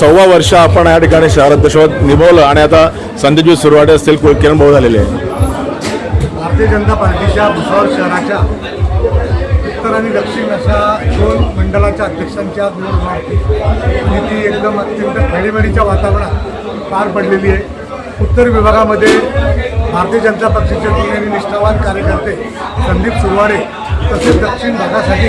सव्वा वर्ष आपण या ठिकाणी शहराध्यक्षपद निभवलं आणि आता संदीपजी सुरवाडे असतील को- किरण भाऊ झालेले आहे भारतीय जनता पार्टीच्या भुसावळ शहराच्या उत्तर आणि दक्षिण अशा दोन मंडळाच्या अध्यक्षांच्या निवडणुका आणि ती एकदम अत्यंत खेळीमेळीच्या वातावरणात पार पडलेली आहे. उत्तर विभागामध्ये भारतीय जनता पक्षाचे तुलनेने निष्ठावान कार्यकर्ते संदीप सुरवाडे तसेच दक्षिण भागासाठी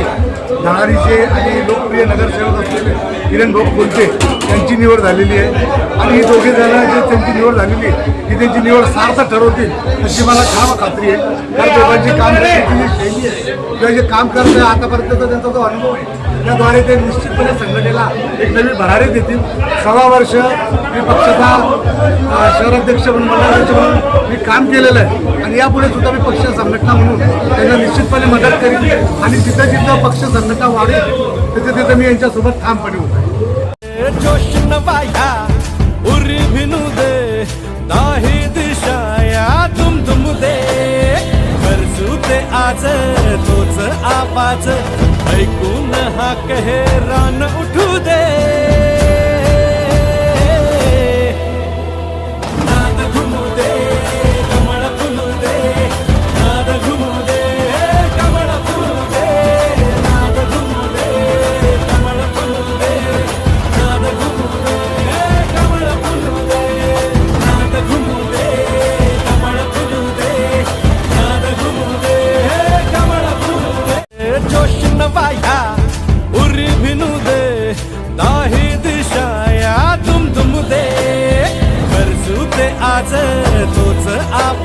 धनारीचे आणि लोकप्रिय नगरसेवक असलेले किरण भाऊ कोलते यांची निवड झालेली आहे. आणि ही दोघे जण जे त्यांची निवड झालेली आहे की त्यांची निवड सार्थ ठरवतील अशी मला ठाम खात्री आहे. त्या दोघांची काम करण्याची जी शैली आहे किंवा जे काम करत आहे आतापर्यंतचा त्यांचा जो अनुभव आहे त्याद्वारे ते निश्चितपणे संघटनेला एक नवी भरारी देतील. सव्वा वर्ष मी पक्षाचा शहराध्यक्ष म्हणून मंडळाध्यक्ष म्हणून मी काम केलेलं आहे. आणि यापुढे सुद्धा मी पक्ष संघटना म्हणून मदत करेन आणि जिथं जिथं पक्ष संघटना वाढेल तिथे तिथं मी यांच्यासोबत ठामपणे होतो जोश नवाया उरी भिनू दे नाही दिशाया तुम तुम दे. बरसू ते आज तोच आवाज ऐकून हा कहे रान उठू दे.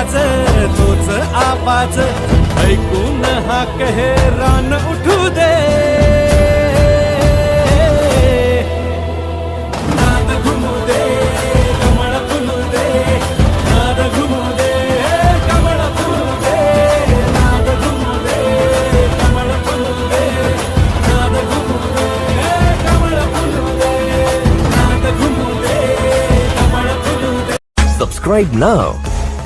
ते आज तोच आवाज. ऐकून हा कहे रान उठू दे. नाद घुमू दे कमळ फुलू दे. नाद घुमू दे कमळ फुलू दे. नाद घुमू दे कमळ फुलू दे. नाद घुमू दे कमळ फुलू दे. नाद घुमू दे कमळ फुलू दे. Subscribe now